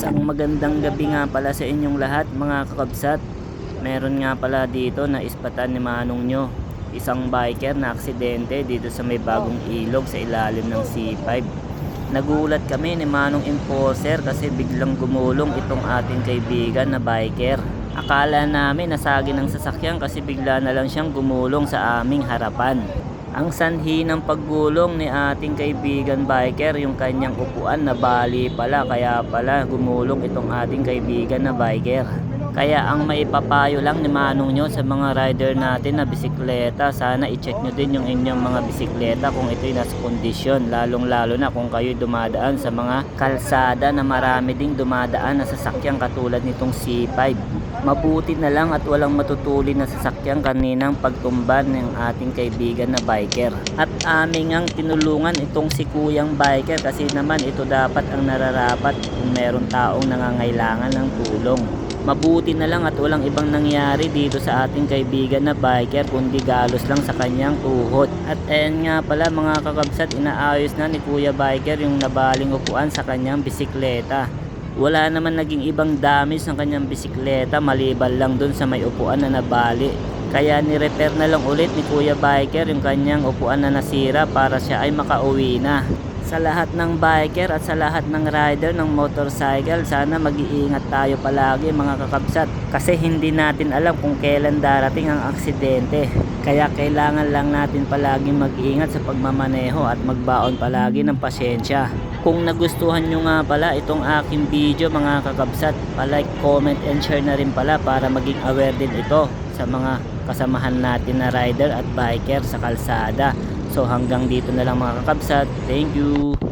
Isang magandang gabi nga pala sa inyong lahat mga kakabsat. Meron nga pala dito na ispatan ni Manong nyo. Isang biker na aksidente dito sa may bagong ilog sa ilalim ng C5. Nagulat kami ni Manong Enforcer kasi biglang gumulong itong ating kaibigan na biker. Akala namin nasagi ng sasakyan kasi bigla na lang siyang gumulong sa aming harapan. Ang sanhi ng paggulong ni ating kaibigan biker, yung kanyang upuan na bali pala, kaya pala gumulong itong ating kaibigan na biker. Kaya ang maipapayo lang ni Manong nyo sa mga rider natin na bisikleta, sana i-check nyo din yung inyong mga bisikleta kung ito'y nasa kondisyon, lalong lalo na kung kayo dumadaan sa mga kalsada na marami ding dumadaan na sasakyan katulad nitong C5. Mabuti na lang at walang matutuli na sasakyan kaninang pagtumban ng ating kaibigan na biker. At aming ang tinulungan itong si kuyang biker kasi naman ito dapat ang nararapat kung meron taong nangangailangan ng tulong. Mabuti na lang at walang ibang nangyari dito sa ating kaibigan na biker kundi galos lang sa kanyang tuhod. At ayan nga pala mga kakabsat inaayos na ni Kuya Biker yung nabaling upuan sa kanyang bisikleta. Wala naman naging ibang damage ng kanyang bisikleta maliban lang dun sa may upuan na nabali. Kaya ni-repair na lang ulit ni Kuya Biker yung kanyang upuan na nasira para siya ay makauwi na. Sa lahat ng biker at sa lahat ng rider ng motorcycle, sana mag-iingat tayo palagi mga kakabsat. Kasi hindi natin alam kung kailan darating ang aksidente. Kaya kailangan lang natin palagi mag-iingat sa pagmamaneho at magbaon palagi ng pasyensya. Kung nagustuhan nyo nga pala itong aking video mga kakabsat, palike, comment, and share na rin pala para maging aware din ito sa mga kasamahan natin na rider at biker sa kalsada. So hanggang dito na lang mga kakabsat. Thank you.